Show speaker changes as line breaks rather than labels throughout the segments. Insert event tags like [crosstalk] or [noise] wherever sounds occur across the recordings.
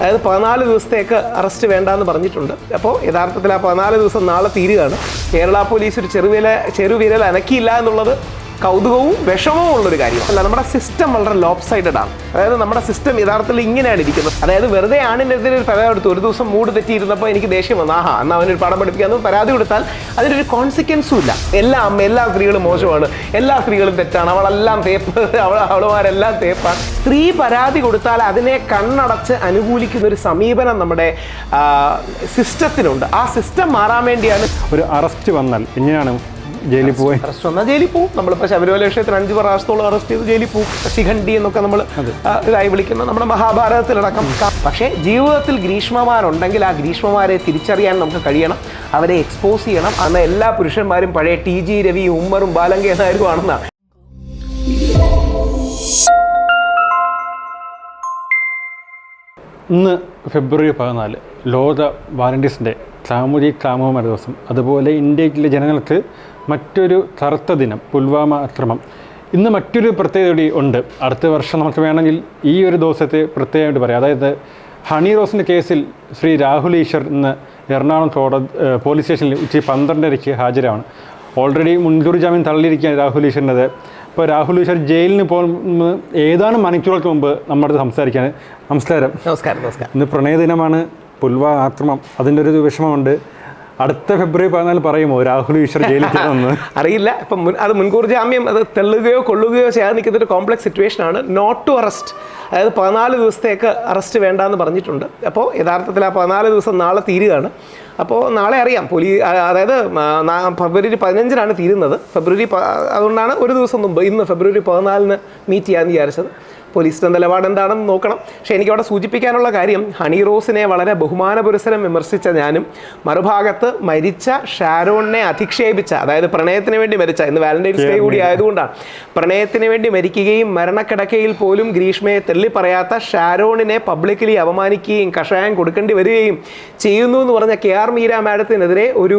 അതായത് പതിനാല് ദിവസത്തേക്ക് അറസ്റ്റ് വേണ്ടാന്ന് പറഞ്ഞിട്ടുണ്ട്. അപ്പോൾ യഥാർത്ഥത്തിൽ ആ പതിനാല് ദിവസം നാളെ തീരുകയാണ്. കേരള പോലീസ് ഒരു ചെറുവില ചെറുവിരൽ അനക്കിയില്ല എന്നുള്ളത് കൗതുകവും വിഷമവും ഉള്ളൊരു കാര്യം. അല്ല നമ്മുടെ സിസ്റ്റം വളരെ ലോപ്പ് സൈഡഡ് ആണ്. അതായത് നമ്മുടെ സിസ്റ്റം യഥാർത്ഥത്തിൽ ഇങ്ങനെയാണ് ഇരിക്കുന്നത്. അതായത് വെറുതെ ആണിനെതിരെ പരാതി കൊടുത്തു ഒരു ദിവസം മൂട് തെറ്റിയിരുന്നപ്പോൾ എനിക്ക് ദേഷ്യം വന്നു. ആഹാ എന്നാൽ അവനൊരു പടം പഠിപ്പിക്കാന്ന് പരാതി കൊടുത്താൽ അതിനൊരു കോൺസിക്വൻസും ഇല്ല. എല്ലാ അമ്മ എല്ലാ സ്ത്രീകളും മോശമാണ്. എല്ലാ സ്ത്രീകളും തെറ്റാണ്. അവളെല്ലാം തേപ്പ് അവൾ അവളുമാരെല്ലാം തേപ്പാണ്. സ്ത്രീ പരാതി കൊടുത്താൽ അതിനെ കണ്ണടച്ച് അനുകൂലിക്കുന്ന ഒരു സമീപനം നമ്മുടെ സിസ്റ്റത്തിനുണ്ട് ആ സിസ്റ്റം മാറാൻ വേണ്ടിയാണ്
ഒരു അറസ്റ്റ് വന്നാൽ എങ്ങനെയാണ് ജയിലിൽ പോയി.
അറസ്റ്റ് വന്നാൽ ജയിലിൽ പോകും നമ്മളിപ്പോൾ ശബരിമല വിഷയത്തിന് അഞ്ച് പ്രാവശ്യത്തോളം അറസ്റ്റ് ചെയ്ത് ജയിലിൽ പോകും ശിഖണ്ഡി എന്നൊക്കെ നമ്മൾ ഇതായി വിളിക്കുന്ന നമ്മുടെ മഹാഭാരതത്തിലടക്കം. പക്ഷേ ജീവിതത്തിൽ ഗ്രീഷ്മമാരുണ്ടെങ്കിൽ ആ ഗ്രീഷ്മമാരെ തിരിച്ചറിയാൻ നമുക്ക് കഴിയണം. അവരെ എക്സ്പോസ് ചെയ്യണം. അന്ന് എല്ലാ പുരുഷന്മാരും പഴയ ടി ജി രവി ഉമ്മറും ബാലങ്കേ നായരും ആണെന്നാണ്
ഇന്ന് ഫെബ്രുവരി പതിനാല് ലോക വാലന്റീൻസ് ഡേ. സാമൂഹിക കാമവുമായ ദിവസം അതുപോലെ ഇന്ത്യയിലെ ജനങ്ങൾക്ക് മറ്റൊരു കറുത്ത ദിനം പുൽവാമ ആക്രമം ഇന്ന് മറ്റൊരു പ്രത്യേകത കൂടി ഉണ്ട്. അടുത്ത വർഷം നമുക്ക് വേണമെങ്കിൽ ഈ ഒരു ദിവസത്തെ പ്രത്യേകമായിട്ട് പറയാം. അതായത് ഹണി റോസിന്റെ കേസിൽ ശ്രീ രാഹുൽ ഈശ്വർ ഇന്ന് എറണാകുളം കോടതി പോലീസ് സ്റ്റേഷനിൽ ഉച്ച പന്ത്രണ്ടരയ്ക്ക് ഹാജരാണ്. ഓൾറെഡി മുൻകൂർ ജാമ്യം തള്ളിയിരിക്കുകയാണ് രാഹുൽ ഈശ്വറിന്റെത് ഇപ്പോൾ രാഹുൽ ഈശ്വർ ജയിലിന് പോകുന്ന ഏതാനും മണിക്കൂറുകൾക്ക് മുമ്പ് നമ്മുടെ സംസാരിക്കാൻ. നമസ്കാരം.
നമസ്കാരം നമസ്കാരം.
ഇന്ന് പ്രണയദിനമാണ്. പുൽവാ ആക്രമം അതിന്റെ ഒരു വിഷമമുണ്ട്. അടുത്ത ഫെബ്രുവരി പതിനാല് പറയുമോ രാഹുൽ ഈശ്വർ ജയിലിൽ ചെന്നെന്ന്? [laughs]
അറിയില്ല. ഇപ്പം അത് മുൻകൂർ ജാമ്യം അത് തെള്ളുകയോ കൊള്ളുകയോ ചെയ്യാതെ നിൽക്കുന്ന ഒരു കോംപ്ലക്സ് സിറ്റുവേഷൻ ആണ്. നോട്ട് ടു അറസ്റ്റ് അതായത് പതിനാല് ദിവസത്തേക്ക് അറസ്റ്റ് വേണ്ടാന്ന് പറഞ്ഞിട്ടുണ്ട്. അപ്പോൾ യഥാർത്ഥത്തിൽ ആ പതിനാല് ദിവസം നാളെ തീരുകയാണ്. അപ്പോൾ നാളെ അറിയാം. പോലീ അതായത് ഫെബ്രുവരി പതിനഞ്ചിനാണ് തീരുന്നത്. ഫെബ്രുവരി അതുകൊണ്ടാണ് ഒരു ദിവസം മുമ്പ് ഇന്ന് ഫെബ്രുവരി പതിനാലിന് മീറ്റ് ചെയ്യാമെന്ന് വിചാരിച്ചത്. പോലീസിന്റെ നിലപാട് എന്താണെന്ന് നോക്കണം. പക്ഷേ എനിക്ക് അവിടെ സൂചിപ്പിക്കാനുള്ള കാര്യം ഹണി റോസിനെ വളരെ ബഹുമാനപുരസരം വിമർശിച്ച ഞാനും മറുഭാഗത്ത് മരിച്ച ഷാരോണിനെ അധിക്ഷേപിച്ച അതായത് പ്രണയത്തിന് വേണ്ടി മരിച്ച ഇന്ന് വാലന്റൈൻസ് ഡേ കൂടി ആയതുകൊണ്ടാണ്. പ്രണയത്തിന് വേണ്ടി മരിക്കുകയും മരണക്കിടക്കയിൽ പോലും ഗ്രീഷ്മയെ തെള്ളി പറയാത്ത ഷാരോണിനെ പബ്ലിക്കലി അപമാനിക്കുകയും കഷായം കൊടുക്കേണ്ടി വരികയും ചെയ്യുന്നു എന്ന് പറഞ്ഞ കെ ആർ മീര മാഡത്തിനെതിരെ ഒരു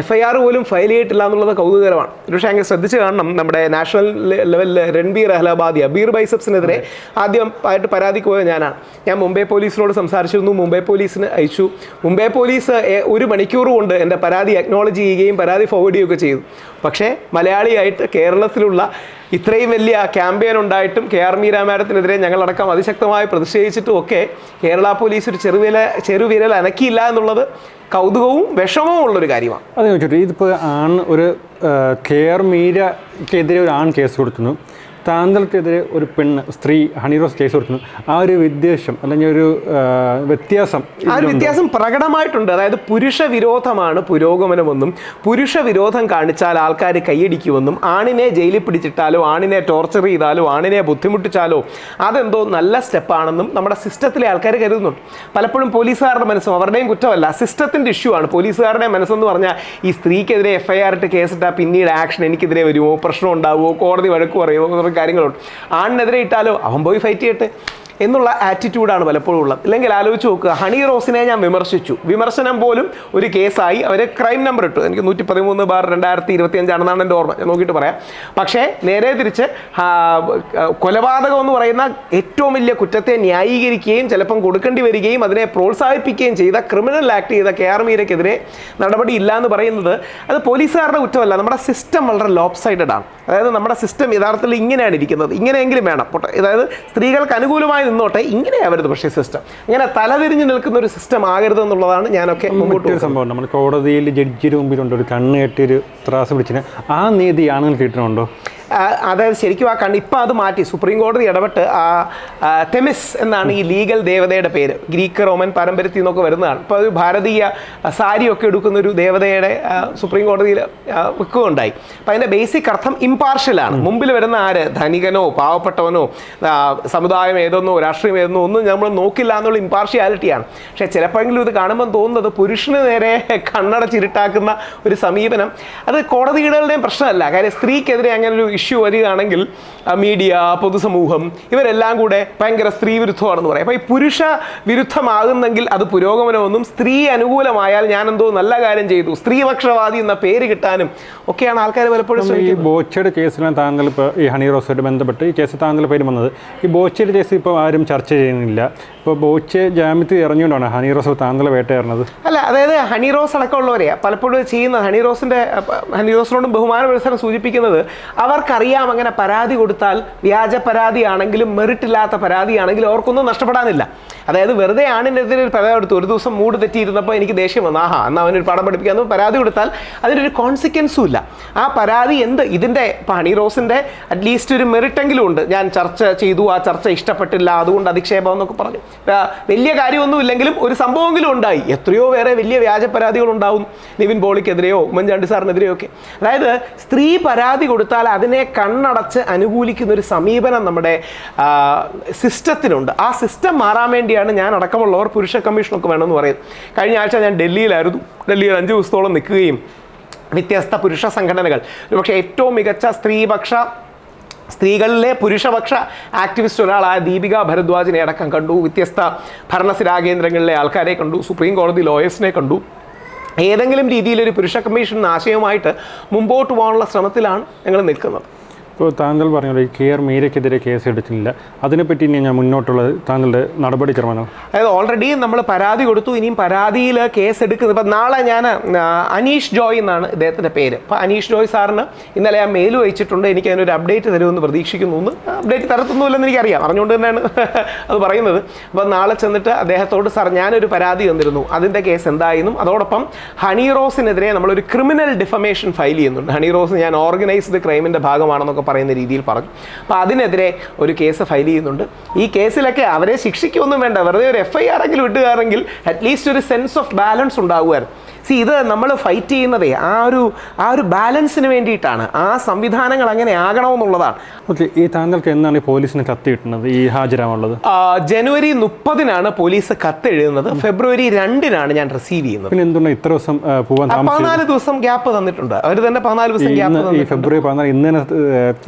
എഫ് ഐ ആർ പോലും ഫയൽ ചെയ്തിട്ടില്ല എന്നുള്ളത് കൗതുകകരമാണ്. ഒരുപക്ഷെ അങ്ങനെ ശ്രദ്ധിച്ച് കാണണം നമ്മുടെ നാഷണൽ ലെവലിൽ രൺബീർ അഹ്ലാബാദിയ ബീർ ബൈസപ്സിനെതിരെ ആദ്യം ആയിട്ട് പരാതിക്ക് പോയത് ഞാനാണ് ഞാൻ മുംബൈ പോലീസിനോട് സംസാരിച്ചിരുന്നു. മുംബൈ പോലീസിന് അയച്ചു. മുംബൈ പോലീസ് ഒരു മണിക്കൂർ കൊണ്ട് എന്റെ പരാതി അക്നോളജ് ചെയ്യുകയും പരാതി ഫോർവേഡ് ചെയ്യുകയൊക്കെ ചെയ്തു. പക്ഷേ മലയാളിയായിട്ട് കേരളത്തിലുള്ള ഇത്രയും വലിയ ക്യാമ്പയിൻ ഉണ്ടായിട്ടും കെ ആർ മീര മാഡത്തിനെതിരെ ഞങ്ങളടക്കം അതിശക്തമായി പ്രതിഷേധിച്ചിട്ടും ഒക്കെ കേരള പോലീസ് ഒരു ചെറുവില ചെറുവിരൽ അനക്കിയില്ല എന്നുള്ളത് കൗതുകവും വിഷമവും ഉള്ളൊരു കാര്യമാണ്.
അതെ ചോദിച്ചു ഇതിപ്പോൾ ആൺ ഒരു കെ ആർ മീരക്കെതിരെ ഒരു ആൺ കേസ് കൊടുക്കുന്നു താങ്കൾക്കെതിരെ ഒരു പെണ്ണ് സ്ത്രീ ഹണിറോസ് കേസ് കൊടുക്കുന്നു. ആ ഒരു വിദ്വേഷം അല്ലെങ്കിൽ ഒരു വ്യത്യാസം
ആ ഒരു? വ്യത്യാസം പ്രകടമായിട്ടുണ്ട്. അതായത് പുരുഷ വിരോധമാണ് പുരോഗമനമെന്നും പുരുഷ വിരോധം കാണിച്ചാൽ ആൾക്കാർ കൈയടിക്കുമെന്നും ആണിനെ ജയിലിൽ പിടിച്ചിട്ടാലോ ആണിനെ ടോർച്ചർ ചെയ്താലോ ആണിനെ ബുദ്ധിമുട്ടിച്ചാലോ അതെന്തോ നല്ല സ്റ്റെപ്പാണെന്നും നമ്മുടെ സിസ്റ്റത്തിലെ ആൾക്കാർ കരുതുന്നുണ്ട്. പലപ്പോഴും പോലീസുകാരുടെ മനസ്സും അവരുടെയും കുറ്റമല്ല സിസ്റ്റത്തിന്റെ ഇഷ്യൂ ആണ്. പോലീസുകാരുടെ മനസ്സെന്ന് പറഞ്ഞാൽ ഈ സ്ത്രീക്കെതിരെ എഫ് ഐ ആർ ഇട്ട് കേസിട്ടാൽ പിന്നീട് ആക്ഷൻ എനിക്കെതിരെ വരുമോ? പ്രശ്നം ഉണ്ടാവുമോ കോടതി വഴക്ക് പറയുമോ? കാര്യങ്ങളുണ്ട്. ആണിനെതിരെ ഇട്ടാലോ? അവൻ പോയി ഫൈറ്റ് ചെയ്യട്ടെ. എന്നുള്ള ആറ്റിറ്റ്യൂഡാണ് പലപ്പോഴും ഉള്ളത്. അല്ലെങ്കിൽ ആലോചിച്ച് നോക്കുക. ഹണി റോസിനെ ഞാൻ വിമർശിച്ചു. വിമർശനം പോലും ഒരു കേസായി അവർ ക്രൈം നമ്പർ ഇട്ടു. എനിക്ക് നൂറ്റി പതിമൂന്ന് ബാർ രണ്ടായിരത്തി ഇരുപത്തി അഞ്ചാണെന്നാണ് എന്റെ ഓർമ്മ. ഞാൻ നോക്കിയിട്ട് പറയാം. പക്ഷേ നേരെ തിരിച്ച് കൊലപാതകം എന്ന് പറയുന്ന ഏറ്റവും വലിയ കുറ്റത്തെ ന്യായീകരിക്കുകയും ചിലപ്പം കൊടുക്കേണ്ടി വരികയും അതിനെ പ്രോത്സാഹിപ്പിക്കുകയും ചെയ്ത ക്രിമിനൽ ആക്ട് ചെയ്ത കെ ആർ മീരയ്ക്കെതിരെ നടപടി ഇല്ല എന്ന് പറയുന്നത് അത് പോലീസുകാരുടെ കുറ്റമല്ല. നമ്മുടെ സിസ്റ്റം വളരെ ലോപ്പ് സൈഡഡ് ആണ്. അതായത് നമ്മുടെ സിസ്റ്റം യഥാർത്ഥത്തിൽ ഇങ്ങനെയാണ് ഇരിക്കുന്നത്. ഇങ്ങനെയെങ്കിലും വേണം. അതായത് സ്ത്രീകൾക്ക് അനുകൂലമായി നിന്നോട്ടെ ഇങ്ങനെയാവരുത് പക്ഷേ സിസ്റ്റം ഇങ്ങനെ തലതിരിഞ്ഞ് നിൽക്കുന്ന ഒരു സിസ്റ്റം ആകരുത് എന്നുള്ളതാണ് ഞാനൊക്കെ മുമ്പോട്ട്
സംഭവം നമ്മൾ കോടതിയിൽ ജഡ്ജിയുടെ മുമ്പിലുണ്ട് ഒരു കണ്ണ് കെട്ടിയൊരു ത്രാസ് പിടിച്ചിന്. ആ നീതി ആണുങ്ങൾ കിട്ടണുണ്ടോ?
ആ, അതായത് ശരിക്കും ആ കണ്ണ് ഇപ്പം അത് മാറ്റി. സുപ്രീം കോടതി ഇടപെട്ട് ആ തെമിസ് എന്നാണ് ഈ ലീഗൽ ദേവതയുടെ പേര്. ഗ്രീക്ക് റോമൻ പാരമ്പര്യത്തിൽ നിന്നൊക്കെ വരുന്നതാണ്. ഇപ്പോൾ ഒരു ഭാരതീയ സാരിയൊക്കെ എടുക്കുന്ന ഒരു ദേവതയുടെ സുപ്രീം കോടതിയിൽ വെക്കുകയുണ്ടായി. അപ്പം അതിന്റെ ബേസിക് അർത്ഥം ഇമ്പാർഷ്യലാണ് മുമ്പിൽ വരുന്ന ആര്? ധനികനോ പാവപ്പെട്ടവനോ സമുദായം ഏതെന്നോ രാഷ്ട്രീയം ഏതെന്നോ ഒന്നും നമ്മൾ നോക്കില്ല എന്നുള്ള ഇമ്പാർഷ്യാലിറ്റിയാണ് പക്ഷേ ചിലപ്പോഴെങ്കിലും ഇത് കാണുമ്പോൾ തോന്നുന്നത് പുരുഷന് നേരെ കണ്ണടച്ചിരുട്ടാക്കുന്ന ഒരു സമീപനം. അത് കോടതികളുടെയും പ്രശ്നമല്ല. കാര്യം സ്ത്രീക്കെതിരെ അങ്ങനെ ഒരു ഇഷ്യൂ വരികയാണെങ്കിൽ മീഡിയ പൊതുസമൂഹം ഇവരെല്ലാം കൂടെ ഭയങ്കര സ്ത്രീ വിരുദ്ധമാണെന്ന് പറയും. അപ്പോൾ ഈ പുരുഷ വിരുദ്ധമാകുന്നെങ്കിൽ അത് പുരോഗമനമൊന്നും സ്ത്രീ അനുകൂലമായാൽ ഞാൻ എന്തോ നല്ല കാര്യം ചെയ്തു. സ്ത്രീപക്ഷവാദി എന്ന പേര് കിട്ടാനും ഒക്കെയാണ് ആൾക്കാർ പലപ്പോഴും
ഈ ബോച്ചയുടെ കേസിലാണ് താങ്കൾ ഇപ്പോൾ ഈ ഹണി റോസുമായിട്ട് ബന്ധപ്പെട്ട് ഈ കേസ് താങ്കൾ പേര് വന്നത് ഈ ബോച്ചയുടെ കേസ് ഇപ്പോൾ ആരും ചർച്ച ചെയ്യുന്നില്ല. ഇപ്പോൾ ബോച്ചെ ജാമ്യത്തിൽ ഇറങ്ങിയോണ്ടാണ് ഹണി റോസ് താങ്കളെ വേട്ടയാടുന്നത്
അല്ല അതായത് ഹണി റോസ് അടക്കമുള്ളവരെയാണ് പലപ്പോഴും ചെയ്യുന്ന ഹണി റോസിന്റെ ഹണി റോസിനോടും ബഹുമാന മത്സരം സൂചിപ്പിക്കുന്നത് അവർക്കറിയാം അങ്ങനെ പരാതി കൊടുത്താൽ വ്യാജ പരാതിയാണെങ്കിലും മെറിറ്റില്ലാത്ത പരാതിയാണെങ്കിലും അവർക്കൊന്നും നഷ്ടപ്പെടാനില്ല. അതായത് വെറുതെ ആണിനെതിരെ ഒരു പരാതി കൊടുത്തു ഒരു ദിവസം മൂട് തെറ്റിയിരുന്നപ്പോൾ എനിക്ക് ദേഷ്യം വന്നു. ആഹാ എന്നാൽ അവനൊരു പാഠം പഠിപ്പിക്കാൻ പരാതി കൊടുത്താൽ അതിനൊരു കോൺസിക്വൻസും ഇല്ല. ആ പരാതി എന്ത്? ഇതിന്റെ ഇപ്പം ഹണി റോസിന്റെ അറ്റ്ലീസ്റ്റ് ഒരു മെറിറ്റെങ്കിലും ഉണ്ട്. ഞാൻ ചർച്ച ചെയ്തു ആ ചർച്ച ഇഷ്ടപ്പെട്ടില്ല അതുകൊണ്ട് അധിക്ഷേപം എന്നൊക്കെ പറഞ്ഞു. വലിയ കാര്യമൊന്നും ഇല്ലെങ്കിലും ഒരു സംഭവമെങ്കിലും ഉണ്ടായി. എത്രയോ വേറെ വലിയ വ്യാജ പരാതികൾ ഉണ്ടാവും. നിവിൻ പോളിക്കെതിരെയോ ഉമ്മൻചാണ്ടി സാറിനെതിരെയോ ഒക്കെ. അതായത് സ്ത്രീ പരാതി കൊടുത്താൽ അതിനെ കണ്ണടച്ച് അനുകൂലിക്കുന്ന ഒരു സമീപനം നമ്മുടെ സിസ്റ്റത്തിനുണ്ട് ആ സിസ്റ്റം മാറാൻ വേണ്ടിയാണ് ഞാൻ അടക്കമുള്ളവർ പുരുഷ കമ്മീഷനൊക്കെ വേണമെന്ന് പറയുന്നത്. കഴിഞ്ഞ ആഴ്ച ഞാൻ ഡൽഹിയിലായിരുന്നു. ഡൽഹിയിൽ അഞ്ച് ദിവസത്തോളം നിൽക്കുകയും വ്യത്യസ്ത പുരുഷ സംഘടനകൾ. ഒരുപക്ഷെ ഏറ്റവും മികച്ച സ്ത്രീപക്ഷ സ്ത്രീകളിലെ പുരുഷപക്ഷ ആക്ടിവിസ്റ്റ് ഒരാളായ ദീപിക ഭരദ്വാജിനെ അടക്കം കണ്ടു. വ്യത്യസ്ത ഭരണസിരാകേന്ദ്രങ്ങളിലെ ആൾക്കാരെ കണ്ടു. സുപ്രീം കോടതി ലോയേഴ്സിനെ കണ്ടു. ഏതെങ്കിലും രീതിയിൽ ഒരു പുരുഷ കമ്മീഷൻ ആശയവുമായിട്ട് മുമ്പോട്ട് പോകാനുള്ള ശ്രമത്തിലാണ് ഞങ്ങൾ നിൽക്കുന്നത്.
ഇപ്പോൾ താങ്കൾ പറഞ്ഞല്ലോ ഈ കെ ആർ മീരയ്ക്കെതിരെ കേസ് എടുത്തില്ല. അതിനെപ്പറ്റി ഇനി ഞാൻ മുന്നോട്ടുള്ള താങ്കളുടെ നടപടിക്രമം
അതായത് ഓൾറെഡി നമ്മൾ പരാതി കൊടുത്തു ഇനിയും പരാതിയിൽ കേസ് എടുക്കുന്നത് ഇപ്പം നാളെ ഞാൻ അനീഷ് ജോയ് എന്നാണ് ഇദ്ദേഹത്തിന്റെ പേര്. അപ്പോൾ അനീഷ് ജോയ് സാറിന് ഇന്നലെ ഞാൻ മെയിൽ അയച്ചിട്ടുണ്ട് എനിക്ക് അതിനൊരു അപ്ഡേറ്റ് തരുമെന്ന് പ്രതീക്ഷിക്കുന്നു എന്ന്. അപ്ഡേറ്റ് തരത്തൊന്നുമില്ലെന്ന് എനിക്കറിയാം അറിഞ്ഞുകൊണ്ട് തന്നെയാണ് [laughs] അത് പറയുന്നത്. അപ്പോൾ നാളെ ചെന്നിട്ട് അദ്ദേഹത്തോട് സാർ ഞാനൊരു പരാതി തന്നിരുന്നു അതിന്റെ കേസ് എന്തായെന്നും. അതോടൊപ്പം ഹണി റോസിനെതിരെ നമ്മളൊരു ക്രിമിനൽ ഡിഫമേഷൻ ഫയൽ ചെയ്യുന്നുണ്ട്. ഹണി റോസ് ഞാൻ ഓർഗനൈസ്ഡ് ക്രൈമിന്റെ ഭാഗമാണെന്നൊക്കെ പറയുന്ന രീതിയിൽ പറഞ്ഞു. അപ്പോൾ അതിനെതിരെ ഒരു കേസ് ഫയൽ ചെയ്യുന്നുണ്ട്. ഈ കേസിലൊക്കെ അവരെ ശിക്ഷിക്കൊന്നും വേണ്ട. വെറുതെ ഒരു എഫ് ഐ ആർ എങ്കിലും ഇട്ടുകയാണെങ്കിൽ അറ്റ്ലീസ്റ്റ് ഒരു സെൻസ് ഓഫ് ബാലൻസ് ഉണ്ടാകുമായിരുന്നു സി ഇത് നമ്മൾ ഫൈറ്റ് ചെയ്യുന്നതേ ആ ഒരു ആ ഒരു ബാലൻസിന് വേണ്ടിയിട്ടാണ്. ആ സംവിധാനങ്ങൾ അങ്ങനെ ആകണമെന്നുള്ളതാണ്.
ഓക്കെ ഈ താങ്കൾക്ക് എന്നാണ് ഈ പോലീസിന് കത്ത് കിട്ടുന്നത്? ഈ
ഹാജരാമുള്ളത് ജനുവരി മുപ്പതിനാണ് പോലീസ് കത്ത് എഴുതുന്നത്. ഫെബ്രുവരി രണ്ടിനാണ് ഞാൻ റിസീവ് ചെയ്യുന്നത്.
പിന്നെ എന്തുകൊണ്ട് ഇത്ര ദിവസം പോകാൻ
പതിനാല് ദിവസം ഗ്യാപ്പ് തന്നിട്ടുണ്ട്. അവർ തന്നെ പതിനാല് ദിവസം ഗ്യാപ്പ്
ഈ ഫെബ്രുവരി പതിനാല് ഇന്ന്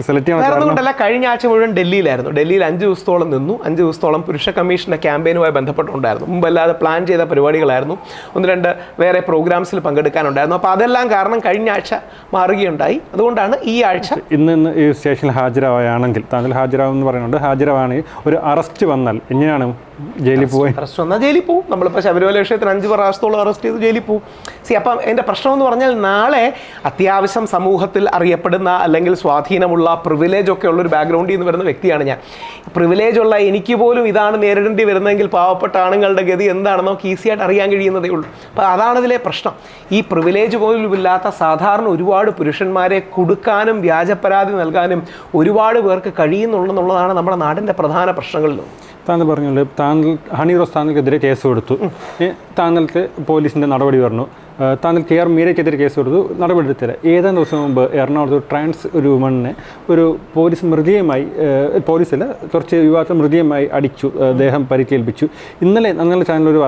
സെലക്ട് ചെയ്യാൻ
കഴിഞ്ഞ ആഴ്ച മുഴുവൻ ഡൽഹിയിലായിരുന്നു. ഡൽഹിയിൽ അഞ്ച് ദിവസത്തോളം നിന്നു. അഞ്ച് ദിവസത്തോളം പുരുഷ കമ്മീഷന്റെ ക്യാമ്പയിനുമായി ബന്ധപ്പെട്ടുണ്ടായിരുന്നു. മുമ്പല്ലാതെ പ്ലാൻ ചെയ്ത പരിപാടികളായിരുന്നു. ഒന്ന് രണ്ട് വേറെ പ്രോഗ്രാംസിൽ പങ്കെടുക്കാനുണ്ടായിരുന്നു. അപ്പോൾ അതെല്ലാം കാരണം കഴിഞ്ഞ ആഴ്ച മാറുകയുണ്ടായി. അതുകൊണ്ടാണ് ഈ ആഴ്ച
ഇന്ന് ഇന്ന് ഈ സ്റ്റേഷനിൽ ഹാജരാവുകയാണെങ്കിൽ താങ്കൾ ഹാജരാവെന്ന് പറയുന്നുണ്ട്. ഹാജരാവാണെങ്കിൽ ഒരു അറസ്റ്റ് വന്നാൽ എങ്ങനെയാണ് ജയിലിൽ പോയി.
അറസ്റ്റ് വന്നാൽ ജയിലിൽ പോവും. നമ്മളിപ്പോൾ ശബരിമല വിഷയത്തിന് അഞ്ച് പ്രാവശ്യത്തോളം അറസ്റ്റ് ചെയ്ത് ജയിലിൽ പോകും സി അപ്പം എന്റെ പ്രശ്നം എന്ന് പറഞ്ഞാൽ നാളെ അത്യാവശ്യം സമൂഹത്തിൽ അറിയപ്പെടുന്ന അല്ലെങ്കിൽ സ്വാധീനമുള്ള പ്രിവിലേജ് ഒക്കെ ഉള്ളൊരു ബാക്ക്ഗ്രൗണ്ടിൽ നിന്ന് വരുന്ന വ്യക്തിയാണ് ഞാൻ. പ്രിവിലേജ് ഉള്ള എനിക്ക് പോലും ഇതാണ് നേരിടേണ്ടി വരുന്നതെങ്കിൽ പാവപ്പെട്ട ആണുങ്ങളുടെ ഗതി എന്താണെന്ന് നമുക്ക് ഈസി ആയിട്ട് അറിയാൻ കഴിയുന്നതേ ഉള്ളൂ. അപ്പോൾ അതാണ് ഇതിലെ പ്രശ്നം. ഈ പ്രിവിലേജ് പോലും ഇല്ലാത്ത സാധാരണ ഒരുപാട് പുരുഷന്മാരെ കൊടുക്കാനും വ്യാജപരാതി നൽകാനും ഒരുപാട് പേർക്ക് കഴിയുന്നുള്ളതാണ് നമ്മുടെ നാടിന്റെ പ്രധാന പ്രശ്നങ്ങളിലും
താങ്കൾ പറഞ്ഞല്ലോ താങ്കൾ ഹണി റോസ് താങ്കൾക്കെതിരെ കേസ് കൊടുത്തു. താങ്കൾക്ക് പോലീസിന്റെ നടപടി പറഞ്ഞു താങ്കൾ കെ ആർ മീരയ്ക്കെതിരെ കേസ് കൊടുത്തു. നടപടി എടുത്തില്ല. ഏതാനും ദിവസം മുമ്പ് എറണാകുളത്ത് ട്രാൻസ് ഒരു വുമണിനെ ഒരു പോലീസ് മൃതിയുമായി പോലീസല്ല കുറച്ച് യുവാക്കൾ മൃതിയുമായി അടിച്ചു. അദ്ദേഹം ദേഹം പരിക്കേൽപ്പിച്ചു. ഇന്നലെ ഞങ്ങളുടെ ചാനലിൽ ഒരു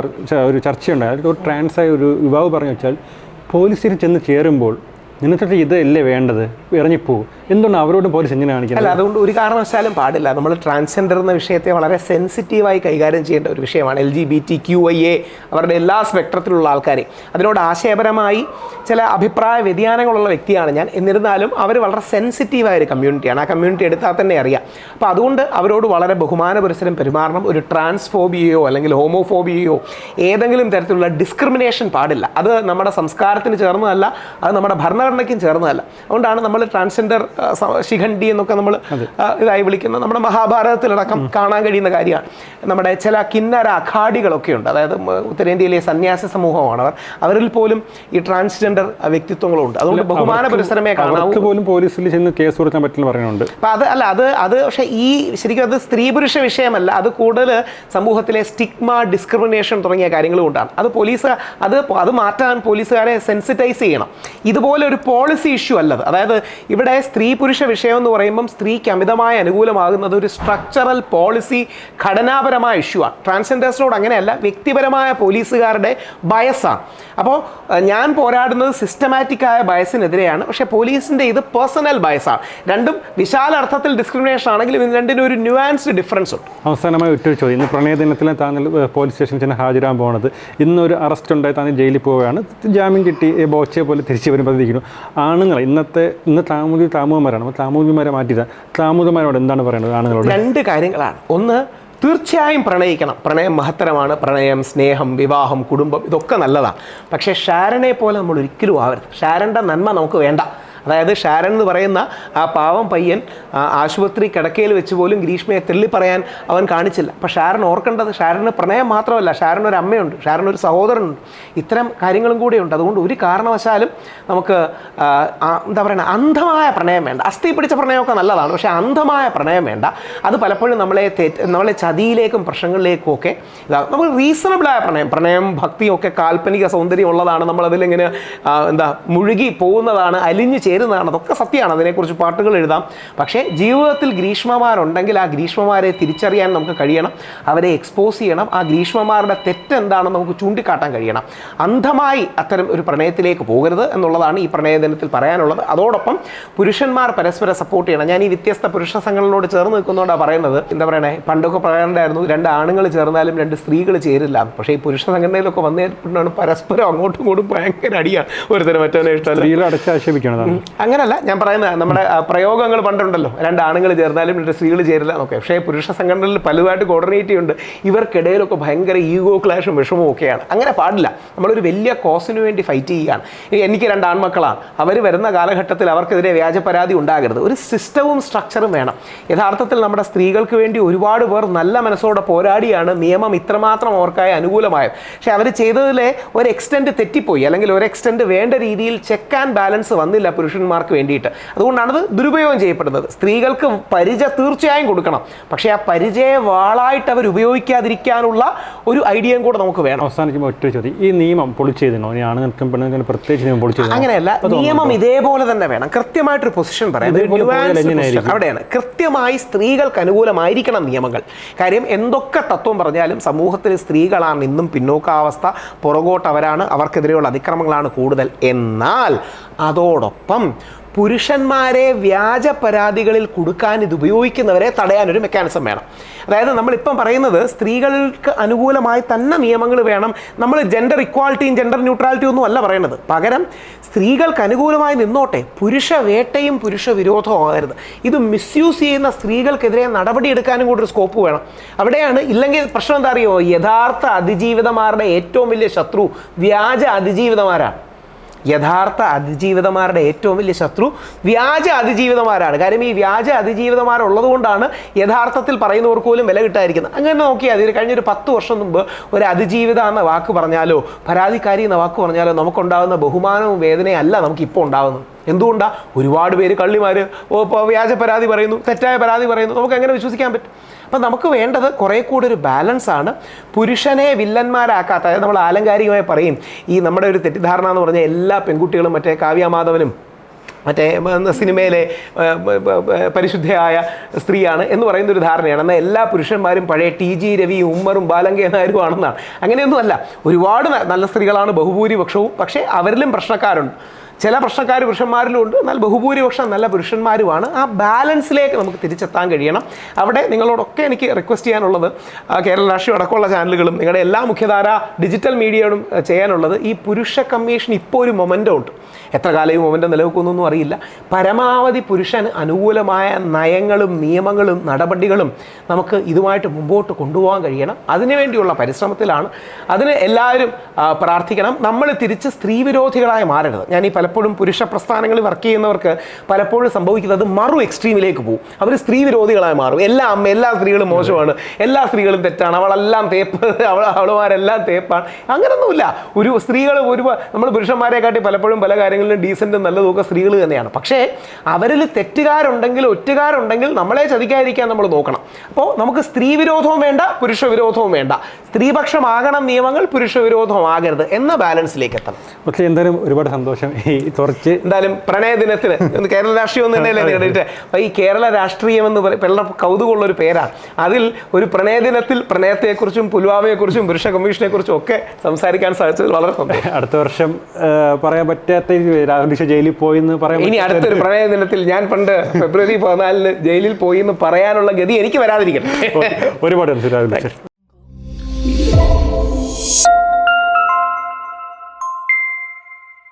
ഒരു ചർച്ചയുണ്ടായി. ഒരു ട്രാൻസായ ഒരു യുവാവ് പറഞ്ഞു വെച്ചാൽ പോലീസിൽ ചെന്ന് ചേരുമ്പോൾ നിനക്കൊക്കെ ഇതല്ലേ വേണ്ടത്? ഇറങ്ങിപ്പോകും എന്തുകൊണ്ട് അവരോട് പോലീസ് എങ്ങനെ കാണിക്കുന്നത്?
അല്ല അതുകൊണ്ട് ഒരു കാരണവശാലും പാടില്ല. നമ്മൾ ട്രാൻസ്ജെൻഡർ എന്ന വിഷയത്തെ വളരെ സെൻസിറ്റീവായി കൈകാര്യം ചെയ്യേണ്ട ഒരു വിഷയമാണ് L G B T Q I A അവരുടെ എല്ലാ സ്പെക്ട്രത്തിലുള്ള ആൾക്കാരെ. അതിനോട് ആശയപരമായി ചില അഭിപ്രായ വ്യതിയാനങ്ങളുള്ള വ്യക്തിയാണ് ഞാൻ. എന്നിരുന്നാലും അവർ വളരെ സെൻസിറ്റീവായ ഒരു കമ്മ്യൂണിറ്റിയാണ് ആ കമ്മ്യൂണിറ്റി എടുത്താൽ തന്നെ അറിയാം. അപ്പോൾ അതുകൊണ്ട് അവരോട് വളരെ ബഹുമാന പുരസരം പെരുമാറണം. ഒരു ട്രാൻസ്ഫോബിയയോ അല്ലെങ്കിൽ ഹോമോഫോബിയയോ ഏതെങ്കിലും തരത്തിലുള്ള ഡിസ്ക്രിമിനേഷൻ പാടില്ല. അത് നമ്മുടെ സംസ്കാരത്തിന് ചേർന്നതല്ല. അത് നമ്മുടെ ഭരണഘടനയ്ക്കും ചേർന്നതല്ല. അതുകൊണ്ടാണ് നമ്മൾ ട്രാൻസ്ജെൻഡർ ശിഖണ്ഡി എന്നൊക്കെ നമ്മൾ ഇതായി വിളിക്കുന്നത്. നമ്മുടെ മഹാഭാരതത്തിലടക്കം കാണാൻ കഴിയുന്ന കാര്യമാണ്. നമ്മുടെ ചില കിന്നര അഖാഡികളൊക്കെ ഉണ്ട്. അതായത് ഉത്തരേന്ത്യയിലെ സന്യാസ സമൂഹമാണ് അവർ. അവരിൽ പോലും ഈ ട്രാൻസ്ജെൻഡർ വ്യക്തിത്വങ്ങളുണ്ട്. അതുകൊണ്ട് ബഹുമാന പരിസരമേ കാണാവൂ.
പോലും പോലീസിൽ ചെന്ന് കേസ് കൊടുക്കാൻ പറ്റില്ല പറയുന്നുണ്ട്.
അപ്പം അത് അല്ല അത് അത് പക്ഷേ ഈ ശരിക്കും അത് സ്ത്രീ പുരുഷ വിഷയമല്ല. അത് കൂടുതൽ സമൂഹത്തിലെ സ്റ്റിഗ്മ ഡിസ്ക്രിമിനേഷൻ തുടങ്ങിയ കാര്യങ്ങൾ കൊണ്ടാണ്. അത് പോലീസ് അത് അത് മാറ്റാൻ പോലീസുകാരെ സെൻസിറ്റൈസ് ചെയ്യണം. ഇതുപോലെ ഒരു ഒരു പോളിസി ഇഷ്യൂ അല്ലത്. അതായത് ഇവിടെ സ്ത്രീ പുരുഷ വിഷയം എന്ന് പറയുമ്പം സ്ത്രീക്ക് അമിതമായി അനുകൂലമാകുന്നത് ഒരു സ്ട്രക്ചറൽ പോളിസി ഘടനാപരമായ ഇഷ്യൂ ആണ് ട്രാൻസ്ജെൻഡേഴ്സിനോട് അങ്ങനെയല്ല വ്യക്തിപരമായ പോലീസുകാരുടെ ബയസാണ്. അപ്പോൾ ഞാൻ പോരാടുന്നത് സിസ്റ്റമാറ്റിക്കായ ബയസിനെതിരെയാണ്. പക്ഷേ പോലീസിന്റെ ഇത് പേഴ്സണൽ ബയസാണ് രണ്ടും വിശാല അർത്ഥത്തിൽ ഡിസ്ക്രിമിനേഷൻ ആണെങ്കിലും ഇത് രണ്ടിനും ഒരു ന്യൂആൻസ്ഡ് ഡിഫറൻസ് ഉണ്ട്.
അവസാനമായി ഒറ്റ ചോദ്യം. ഇന്ന് പ്രണയദിനത്തിൽ ഏഹ്, പോലീസ് സ്റ്റേഷനിൽ ചെന്ന് ഹാജരാൻ പോകുന്നത് ഇന്നൊരു അറസ്റ്റ് ഉണ്ടായി താൻ ജയിലിൽ പോവുകയാണ്. ജാമ്യം കിട്ടി ബോച്ചയെ പോലെ വരുമ്പോൾ വരുമ്പോഴത്തേക്കും ആണുങ്ങൾ ഇന്നത്തെ ഇന്ന് താമൂതി താമൂതിമാരാണ് അപ്പോൾ താമൂതിമാരെ മാറ്റിയത്. താമൂതിമാരോട് എന്താണ് പറയുന്നത് ആണുങ്ങളോട്?
രണ്ട് കാര്യങ്ങളാണ്. ഒന്ന് തീർച്ചയായും പ്രണയിക്കണം. പ്രണയം മഹത്തരമാണ്. പ്രണയം സ്നേഹം വിവാഹം കുടുംബം ഇതൊക്കെ നല്ലതാണ് പക്ഷേ ഷാരനെ പോലെ നമ്മൾ ഒരിക്കലും ആവരുത്. ഷാരന്റെ നന്മ നമുക്ക് വേണ്ട. അതായത് ഷാരൻ എന്ന് പറയുന്ന ആ പാവം പയ്യൻ ആശുപത്രി കിടക്കയിൽ വെച്ച് പോലും ഗ്രീഷ്മയെ തെള്ളി പറയാൻ അവൻ കാണിച്ചില്ല. അപ്പോൾ ഷാരൻ ഓർക്കേണ്ടത് ഷാരന് പ്രണയം മാത്രമല്ല. ഷാരൻ ഒരു അമ്മയുണ്ട് ഷാരൻ ഒരു സഹോദരനുണ്ട്. ഇത്തരം കാര്യങ്ങളും കൂടിയുണ്ട്. അതുകൊണ്ട് ഒരു കാരണവശാലും നമുക്ക് എന്താ പറയുക അന്ധമായ പ്രണയം വേണ്ട. അസ്ഥി പിടിച്ച പ്രണയമൊക്കെ നല്ലതാണ് പക്ഷേ അന്ധമായ പ്രണയം വേണ്ട. അത് പലപ്പോഴും നമ്മളെ തെറ്റ് നമ്മളെ ചതിയിലേക്കും പ്രശ്നങ്ങളിലേക്കും ഒക്കെ ഇതാകും നമ്മൾ റീസണബിളായ പ്രണയം പ്രണയം ഭക്തിയൊക്കെ കാൽപ്പനിക സൗന്ദര്യം ഉള്ളതാണ് നമ്മളതിലിങ്ങനെ എന്താ മുഴുകി പോകുന്നതാണ് അലിഞ്ഞു ചേരുന്നതാണ് അതൊക്കെ സത്യമാണ്. അതിനെക്കുറിച്ച് പാട്ടുകൾ എഴുതാം. പക്ഷേ ജീവിതത്തിൽ ഗ്രീഷ്മമാരുണ്ടെങ്കിൽ ആ ഗ്രീഷ്മമാരെ തിരിച്ചറിയാൻ നമുക്ക് കഴിയണം. അവരെ എക്സ്പോസ് ചെയ്യണം. ആ ഗ്രീഷ്മമാരുടെ തെറ്റെന്താണെന്ന് നമുക്ക് ചൂണ്ടിക്കാട്ടാൻ കഴിയണം. അന്ധമായി അത്തരം ഒരു പ്രണയത്തിലേക്ക് പോകരുത് എന്നുള്ളതാണ് ഈ പ്രണയ ദിനത്തിൽ പറയാനുള്ളത്. അതോടൊപ്പം പുരുഷന്മാർ പരസ്പരം സപ്പോർട്ട് ചെയ്യണം. ഞാൻ ഈ വ്യത്യസ്ത പുരുഷ സംഘങ്ങളോട് ചേർന്ന് നിൽക്കുന്നതുകൊണ്ടാണ് പറയുന്നത്. എന്താ പറയണേ? പണ്ടൊക്കെ പറയാറുണ്ടായിരുന്നു രണ്ട് ആണുങ്ങൾ ചേർന്നാലും രണ്ട് സ്ത്രീകൾ ചേരില്ല. പക്ഷേ ഈ പുരുഷ സംഘടനയിലൊക്കെ വന്നിട്ടുണ്ടാണ് പരസ്പരം അങ്ങോട്ടും ഇങ്ങോട്ടും ഭയങ്കര അടിയാണ് ഒരുത്തരം മറ്റവനെ ഇഷ്ടമല്ല.
സ്ത്രീകളെ അടച്ച് ആക്ഷേപിക്കണതാണ്
അങ്ങനല്ല ഞാൻ പറയുന്നത് നമ്മുടെ പ്രയോഗങ്ങൾ പണ്ടുണ്ടല്ലോ. രണ്ട് ആണുങ്ങൾ ചേർന്നാലും രണ്ട് സ്ത്രീകൾ ചേരില്ല എന്നൊക്കെ. പക്ഷേ പുരുഷ സംഘടനയിൽ പലതായിട്ട് കോർഡിനേറ്റ് ഉണ്ട്. ഇവർക്കിടയിലൊക്കെ ഭയങ്കര ഈഗോ ക്ലാഷും വിഷമവും ഒക്കെയാണ്. അങ്ങനെ പാടില്ല. നമ്മളൊരു വലിയ കോസിന് വേണ്ടി ഫൈറ്റ് ചെയ്യുകയാണ്. എനിക്ക് രണ്ട് ആൺമക്കളാണ്. അവർ വരുന്ന കാലഘട്ടത്തിൽ അവർക്കെതിരെ വ്യാജ പരാതി ഉണ്ടാകരുത്. ഒരു സിസ്റ്റവും സ്ട്രക്ചറും വേണം. യഥാർത്ഥത്തിൽ നമ്മുടെ സ്ത്രീകൾക്ക് വേണ്ടി ഒരുപാട് പേർ നല്ല മനസ്സോടെ പോരാടിയാണ് നിയമം ഇത്രമാത്രം അവർക്കായി അനുകൂലമായത്. പക്ഷേ അവർ ചെയ്തതിലെ ഒരു എക്സ്റ്റെന്റ് തെറ്റിപ്പോയി. അല്ലെങ്കിൽ ഒരു എക്സ്റ്റെന്റ് വേണ്ട രീതിയിൽ ചെക്ക് ആൻഡ് ബാലൻസ് വന്നില്ല പുരുഷന്മാർക്ക് വേണ്ടിയിട്ട്. അതുകൊണ്ടാണത് ദുരുപയോഗം ചെയ്യപ്പെടുന്നത്. സ്ത്രീകൾക്ക് പരിചയ തീർച്ചയായും കൊടുക്കണം. പക്ഷേ ആ പരിചയ വാളായിട്ട് അവർ ഉപയോഗിക്കാതിരിക്കാനുള്ള ഒരു ഐഡിയയും കൂടെ നമുക്ക് വേണം.
അവസാനിക്കുമ്പോൾ ഒറ്റ ചോദ്യം. ഈ നിയമം പൊളിച്ചെഴുതണോ ഇനി ആണുങ്ങൾക്കും പെണ്ണുങ്ങൾക്കും പ്രത്യേകിച്ച് നിയമം പൊളിച്ചെഴുതണോ
അങ്ങനെയല്ല. നിയമം ഇതേപോലെ തന്നെ വേണം. കൃത്യമായിട്ടൊരു പൊസിഷൻ പറയാം. അവിടെയാണ്. കൃത്യമായി സ്ത്രീകൾക്ക് അനുകൂലമായിരിക്കണം നിയമങ്ങൾ. കാര്യം എന്തൊക്കെ തത്വം പറഞ്ഞാലും സമൂഹത്തിൽ സ്ത്രീകളാണ് ഇന്നും പിന്നോക്കാവസ്ഥ പുറകോട്ടവരാണ് അവർക്കെതിരെയുള്ള അതിക്രമങ്ങളാണ് കൂടുതൽ. എന്നാൽ അതോടൊപ്പം പുരുഷന്മാരെ വ്യാജ പരാതികളിൽ കൊടുക്കാൻ ഇത് ഉപയോഗിക്കുന്നവരെ തടയാനൊരു മെക്കാനിസം വേണം. അതായത് നമ്മളിപ്പം പറയുന്നത് സ്ത്രീകൾക്ക് അനുകൂലമായി തന്നെ നിയമങ്ങൾ വേണം. നമ്മൾ ജെൻഡർ ഇക്വാളിറ്റിയും ജെൻഡർ ന്യൂട്രാലിറ്റിയും ഒന്നും അല്ല പറയുന്നത് പകരം സ്ത്രീകൾക്ക് അനുകൂലമായി നിന്നോട്ടെ. പുരുഷ വേട്ടയും പുരുഷ വിരോധവും ആകരുത്. ഇത് മിസ്യൂസ് ചെയ്യുന്ന സ്ത്രീകൾക്കെതിരെ നടപടിയെടുക്കാനും കൂടി ഒരു സ്കോപ്പ് വേണം. അവിടെയാണ് ഇല്ലെങ്കിൽ പ്രശ്നം എന്താ അറിയോ യഥാർത്ഥ അതിജീവിതമാരുടെ ഏറ്റവും വലിയ ശത്രു വ്യാജ അതിജീവിതമാരാണ്. യഥാർത്ഥ അതിജീവിതമാരുടെ ഏറ്റവും വലിയ ശത്രു വ്യാജ അതിജീവിതമാരാണ്. കാര്യം ഈ വ്യാജ അതിജീവിതമാരുള്ളത് കൊണ്ടാണ് യഥാർത്ഥത്തിൽ പറയുന്നവർക്ക് പോലും വില കിട്ടാതിരിക്കുന്നത്. അങ്ങനെ നോക്കിയാൽ അതിൽ കഴിഞ്ഞൊരു പത്ത് വർഷം മുമ്പ് ഒരു അതിജീവിത എന്ന വാക്ക് പറഞ്ഞാലോ പരാതിക്കാരി എന്ന വാക്ക് പറഞ്ഞാലോ നമുക്കുണ്ടാകുന്ന ബഹുമാനവും വേദനയും അല്ല നമുക്കിപ്പോൾ ഉണ്ടാകുന്നത്. എന്തുകൊണ്ടാണ് ഒരുപാട് പേര് കള്ളിമാർ ഇപ്പോൾ വ്യാജ പരാതി പറയുന്നു തെറ്റായ പരാതി പറയുന്നു. നമുക്ക് എങ്ങനെ വിശ്വസിക്കാൻ പറ്റും? അപ്പം നമുക്ക് വേണ്ടത് കുറേ കൂടി ഒരു ബാലൻസ് ആണ്. പുരുഷനെ വില്ലന്മാരാക്കാത്ത അതായത് നമ്മൾ ആലങ്കാരികമായി പറയും ഈ നമ്മുടെ ഒരു തെറ്റിദ്ധാരണ എന്ന് പറഞ്ഞാൽ എല്ലാ പെൺകുട്ടികളും മറ്റേ കാവ്യമാധവനും മറ്റേ സിനിമയിലെ പരിശുദ്ധയായ സ്ത്രീയാണ് എന്ന് പറയുന്ന ഒരു ധാരണയാണ്. എന്നാൽ എല്ലാ പുരുഷന്മാരും പഴയ ടി ജി രവിയും ഉമ്മറും ബാലങ്കേ നായരും ആണെന്നാണ്. അങ്ങനെയൊന്നുമല്ല. ഒരുപാട് നല്ല സ്ത്രീകളാണ് ബഹുഭൂരിപക്ഷവും. പക്ഷേ അവരിലും പ്രശ്നക്കാരുണ്ട്. ചില പ്രശ്നക്കാർ പുരുഷന്മാരിലും ഉണ്ട്. എന്നാൽ ബഹുഭൂരിപക്ഷം നല്ല പുരുഷന്മാരുമാണ്. ആ ബാലൻസിലേക്ക് നമുക്ക് തിരിച്ചെത്താൻ കഴിയണം. അവിടെ നിങ്ങളോടൊക്കെ എനിക്ക് റിക്വസ്റ്റ് ചെയ്യാനുള്ളത് കേരള രാഷ്ട്രീയം അടക്കമുള്ള ചാനലുകളും നിങ്ങളുടെ എല്ലാ മുഖ്യധാര ഡിജിറ്റൽ മീഡിയയോടും ചെയ്യാനുള്ളത് ഈ പുരുഷ കമ്മീഷൻ ഇപ്പോൾ ഒരു മൊമെന്റം ഉണ്ട്. എത്ര കാലം മൊമെന്റം നിലനിൽക്കുന്നൊന്നും അറിയില്ല. പരമാവധി പുരുഷന് അനുകൂലമായ നയങ്ങളും നിയമങ്ങളും നടപടികളും നമുക്ക് ഇതുമായിട്ട് മുമ്പോട്ട് കൊണ്ടുപോകാൻ കഴിയണം. അതിനുവേണ്ടിയുള്ള പരിശ്രമത്തിലാണ്. അതിന് എല്ലാവരും പ്രാർത്ഥിക്കണം. നമ്മൾ തിരിച്ച് സ്ത്രീവിരോധികളായി മാറരുത്. ഞാൻ ഈ പലപ്പോഴും പുരുഷ പ്രസ്ഥാനങ്ങളിൽ വർക്ക് ചെയ്യുന്നവർക്ക് പലപ്പോഴും സംഭവിക്കുന്നത് മറു എക്സ്ട്രീമിലേക്ക് പോകും. അവർ സ്ത്രീ വിരോധികളായി മാറും. എല്ലാ അമ്മ എല്ലാ സ്ത്രീകളും മോശമാണ്. എല്ലാ സ്ത്രീകളും തെറ്റാണ്. അവളെല്ലാം തേപ്പ് അവൾ അവളുമാരെല്ലാം തേപ്പാണ്. അങ്ങനൊന്നുമില്ല. ഒരു സ്ത്രീകൾ ഒരു നമ്മൾ പുരുഷന്മാരെ കാട്ടി പലപ്പോഴും പല കാര്യങ്ങളിലും ഡീസന്റും നല്ലതൊക്കെ സ്ത്രീകൾ തന്നെയാണ്. പക്ഷേ അവരിൽ തെറ്റുകാരുണ്ടെങ്കിൽ ഒറ്റുകാരുണ്ടെങ്കിൽ നമ്മളെ ചതിക്കാതിരിക്കാൻ നമ്മൾ നോക്കണം. അപ്പോൾ നമുക്ക് സ്ത്രീ വിരോധവും വേണ്ട പുരുഷ വിരോധവും വേണ്ട. സ്ത്രീപക്ഷമാകണം നിയമങ്ങൾ പുരുഷ വിരോധമാകരുത് എന്ന ബാലൻസിലേക്ക് എത്തണം.
പക്ഷേ എന്തായാലും ഒരുപാട് സന്തോഷം ഈ കുറച്ച്
എന്തായാലും പ്രണയ ദിനത്തിന്. കേരള രാഷ്ട്രീയം എന്ന് തന്നെയല്ലേ നേടിയിട്ട് അപ്പൊ ഈ കേരള രാഷ്ട്രീയം എന്ന് പറയും വെള്ള കൗതുകമുള്ള ഒരു പേരാണ്. അതിൽ ഒരു പ്രണയ ദിനത്തിൽ പ്രണയത്തെക്കുറിച്ചും പുൽവാമയെക്കുറിച്ചും പുരുഷ കമ്മീഷനെ കുറിച്ചും ഒക്കെ സംസാരിക്കാൻ സാധിച്ചത് വളരെ സന്തോഷം.
അടുത്ത വർഷം പറയാൻ പറ്റാത്ത രാഹുൽ ജയിലിൽ പോയി എന്ന് പറയാൻ
ഇനി അടുത്തൊരു പ്രണയ ദിനത്തിൽ ഞാൻ പണ്ട് ഫെബ്രുവരി പതിനാലിന് ജയിലിൽ പോയി എന്ന് പറയാനുള്ള ഗതി എനിക്ക് വരാതിരിക്കട്ടെ.
ഒരുപാട്